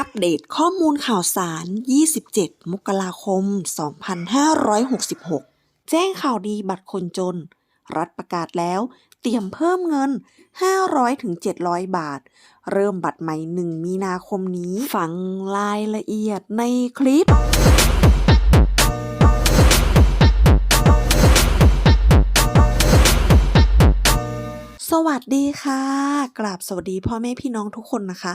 อัปเดตข้อมูลข่าวสาร 27 มกราคม 2566 แจ้งข่าวดีบัตรคนจน รัฐประกาศแล้ว เตรียมเพิ่มเงิน 500-700 บาท เริ่มบัตรใหม่ 1 มีนาคมนี้ ฟังรายละเอียดในคลิปสวัสดีค่ะ กราบสวัสดีพ่อแม่พี่น้องทุกคนนะคะ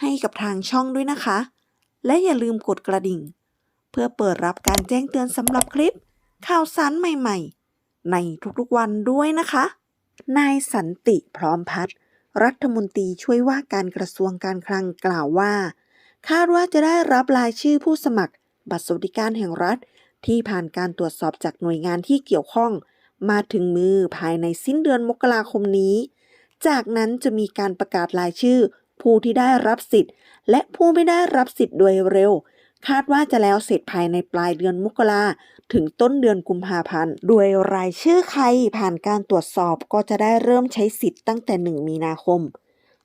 ให้กับทางช่องด้วยนะคะ และอย่าลืมกดกระดิ่ง เพื่อเปิดรับการแจ้งเตือนสำหรับคลิป ข่าวสารใหม่ๆ ในทุกๆวันด้วยนะคะ นายสันติพร้อมพัฒน์รัฐมนตรีช่วยว่าการกระทรวงการคลังกล่าวว่า คาดว่าจะได้รับรายชื่อผู้สมัคร บัตรสวัสดิการแห่งรัฐ ที่ผ่านการตรวจสอบจากหน่วยงานที่เกี่ยวข้อง มาถึงมือภายในสิ้นเดือนมกราคมนี้ จากนั้นจะมีการประกาศรายชื่อ ผู้ที่ได้รับสิทธิ์ และผู้ไม่ได้รับสิทธิ์โดยเร็ว คาดว่าจะแล้วเสร็จภายในปลายเดือนมกราถึงต้นเดือนกุมภาพันธ์ โดยรายชื่อใครผ่านการตรวจสอบก็จะได้เริ่มใช้สิทธิ์ตั้งแต่ 1 มีนาคม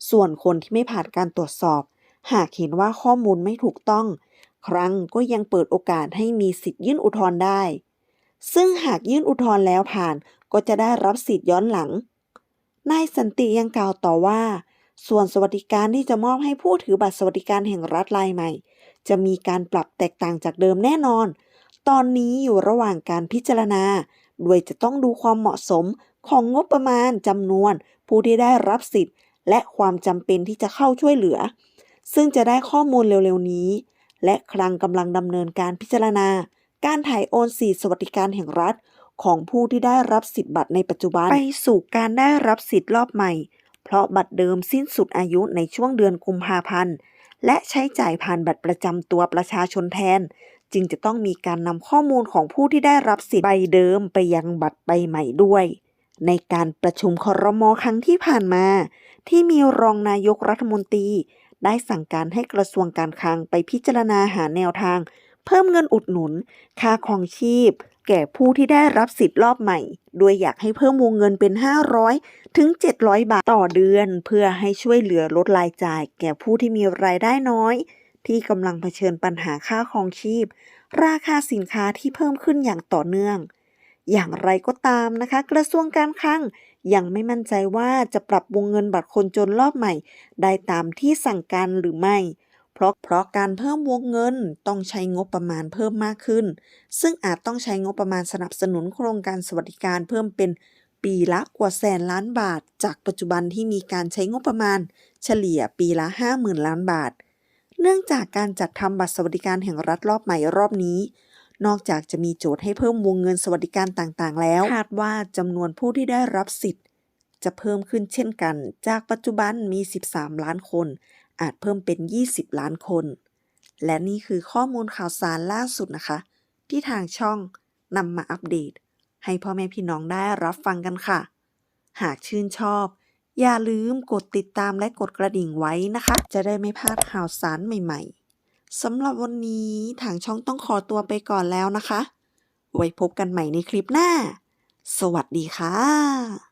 ส่วนคนที่ไม่ผ่านการตรวจสอบ หากเห็นว่าข้อมูลไม่ถูกต้อง ครั้งก็ยังเปิดโอกาสให้มีสิทธิ์ยื่นอุทธรณ์ได้ ซึ่งหากยื่นอุทธรณ์แล้วผ่านก็จะได้รับสิทธิ์ย้อนหลังนายสันติยังกล่าวต่อว่า ส่วนสวัสดิการที่จะมอบให้ผู้ถือบัตรสวัสดิการแห่งรัฐรายใหม่ จะมีการปรับแตกต่างจากเดิมแน่นอน ตอนนี้อยู่ระหว่างการพิจารณา โดยจะต้องดูความเหมาะสมของงบประมาณจำนวน ผู้ที่ได้รับสิทธิ์ และความจำเป็นที่จะเข้าช่วยเหลือ ซึ่งจะได้ข้อมูลเร็วๆนี้ และคลังกำลังดำเนินการพิจารณา การถ่ายโอนสิทธิสวัสดิการแห่งรัฐของผู้ที่ได้รับสิทธิบัตรในปัจจุบัน ไปสู่การได้รับสิทธิ์รอบใหม่ เพราะบัตรเดิมสิ้นสุดอายุในช่วงเดือนกุมภาพันธ์ และใช้จ่ายผ่านบัตรประจำตัวประชาชนแทน จึงจะต้องมีการนำข้อมูลของผู้ที่ได้รับสิทธิ์ใบเดิมไปยังบัตรใบใหม่ด้วย ในการประชุมคอรมอครั้งที่ผ่านมา ที่มีรองนายกรัฐมนตรี ได้สั่งการให้กระทรวงการคลังไปพิจารณาหาแนวทาง เพิ่มเงินอุดหนุน ค่าครองชีพ แก่ผู้ที่ได้รับสิทธิ์รอบใหม่ โดยอยากให้เพิ่มวงเงินเป็น 500 ถึง 700 บาทต่อเดือน เพื่อให้ช่วยเหลือลดรายจ่าย แก่ผู้ที่มีรายได้น้อย ที่กำลังเผชิญปัญหาค่าครองชีพ ราคาสินค้าที่เพิ่มขึ้นอย่างต่อเนื่อง อย่างไรก็ตามนะคะ กระทรวงการคลังยังไม่มั่นใจว่าจะปรับวงเงินบัตรคนจนรอบใหม่ ได้ตามที่สั่งการหรือไม่ เพราะเพราะการเพิ่มวงเงินต้องใช้งบประมาณเพิ่มมากขึ้น ซึ่งอาจต้องใช้งบประมาณสนับสนุนโครงการสวัสดิการเพิ่มเป็นปีละกว่าแสนล้านบาท จากปัจจุบันที่มีการใช้งบประมาณ เฉลี่ยปีละ 50,000 ล้านบาท เนื่องจากการจัดทำบัตรสวัสดิการแห่งรัฐรอบใหม่รอบนี้ นอกจากจะมีโจทย์ให้เพิ่มวงเงินสวัสดิการต่างๆ แล้ว คาดว่าจำนวนผู้ที่ได้รับสิทธิ์ จะเพิ่มขึ้นเช่นกัน จากปัจจุบันมี 13 ล้านคน อาจเพิ่มเป็น 20 ล้านคน และนี่คือข้อมูลข่าวสารล่าสุดนะคะ ที่ทางช่องนำมาอัปเดต ให้พ่อแม่พี่น้องได้รับฟังกันค่ะ หากชื่นชอบ อย่าลืมกดติดตามและกดกระดิ่งไว้นะคะ จะได้ไม่พลาดข่าวสารใหม่ ๆสำหรับวันนี้ทางช่องต้องขอตัวไปก่อนแล้วนะคะ ไว้พบกันใหม่ในคลิปหน้า สวัสดีค่ะ